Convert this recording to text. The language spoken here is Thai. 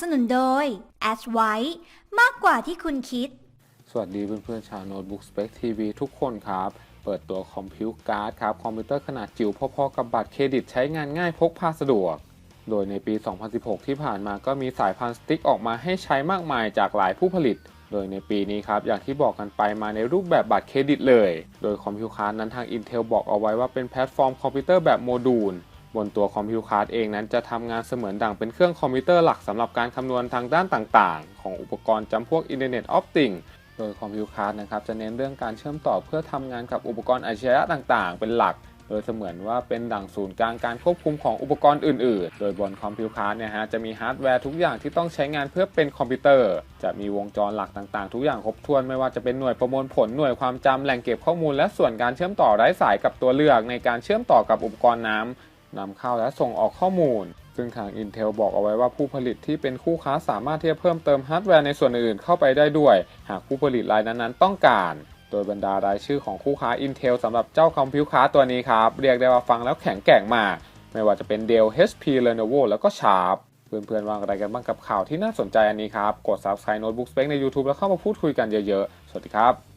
สนุนโดย a d w i มากกว่าที่คุณคิด สวัสดีเพื่อนๆชาวโน้ตบุ๊ก Spec TV ทุกคนครับ เปิดตัวคอมพิวการ์ดครับ คอมพิวเตอร์ขนาดจิ๋วพอๆกับบัตรเครดิตใช้งานง่ายพกพาสะดวก โดยในปี 2016 ที่ผ่านมาก็มีสายพันธุ์สติ๊กออกมาให้ใช้มากมายจากหลายผู้ผลิต โดยในปีนี้ครับ อย่างที่บอกกันไปมาในรูปแบบบัตรเครดิตเลย โดยคอมพิวการ์ดนั้นทาง Intel บอกเอาไว้ว่าเป็นแพลตฟอร์มคอมพิวเตอร์แบบโมดูล บนตัวคอมพิวการ์ดเองนั้นจะทำงานเสมือนดั่งเป็นเครื่องคอมพิวเตอร์หลักสำหรับการคำนวณทางด้านต่างๆ ของอุปกรณ์จำพวก Internet of Things โดยคอมพิวคาร์ดนะครับจะเน้นเรื่องการเชื่อมต่อเพื่อทำงานกับอุปกรณ์อัจฉริยะต่างๆ เป็นหลัก โดยเสมือนว่าเป็นดั่งศูนย์กลางการควบคุมของอุปกรณ์อื่นๆ โดยบนคอมพิวคาร์ดเนี่ยฮะจะมีฮาร์ดแวร์ทุกอย่างที่ต้องใช้งานเพื่อเป็นคอมพิวเตอร์ จะมีวงจรหลักต่างๆ ทุกอย่างครบถ้วนไม่ว่าจะเป็นหน่วยประมวลผลหน่วยความจำแหล่งเก็บข้อมูล และส่วนการเชื่อมต่อไร้สายกับตัวเลือกในการเชื่อมต่อกับอุปกรณ์น้ำ นำเข้าและส่งออกข้อมูล ซึ่งทาง Intel บอกเอาไว้ว่าผู้ผลิตที่เป็นคู่ค้าสามารถที่จะเพิ่มเติมฮาร์ดแวร์ในส่วนอื่นเข้าไปได้ด้วย หากผู้ผลิตรายนั้นๆ ต้องการ โดยบรรดารายชื่อของคู่ค้า Intel สำหรับเจ้าคอมพิวค้าตัวนี้ครับ เรียกได้ว่าฟังแล้วแข็งแกร่งมาก ไม่ว่าจะเป็น Dell HP Lenovo แล้วก็ Sharp เพื่อนๆวางอะไรกันบ้างกับข่าวที่น่าสนใจอันนี้ครับ กด Subscribe Notebook Spec ใน YouTube แล้วเข้ามาพูดคุยกันเยอะๆ สวัสดีครับ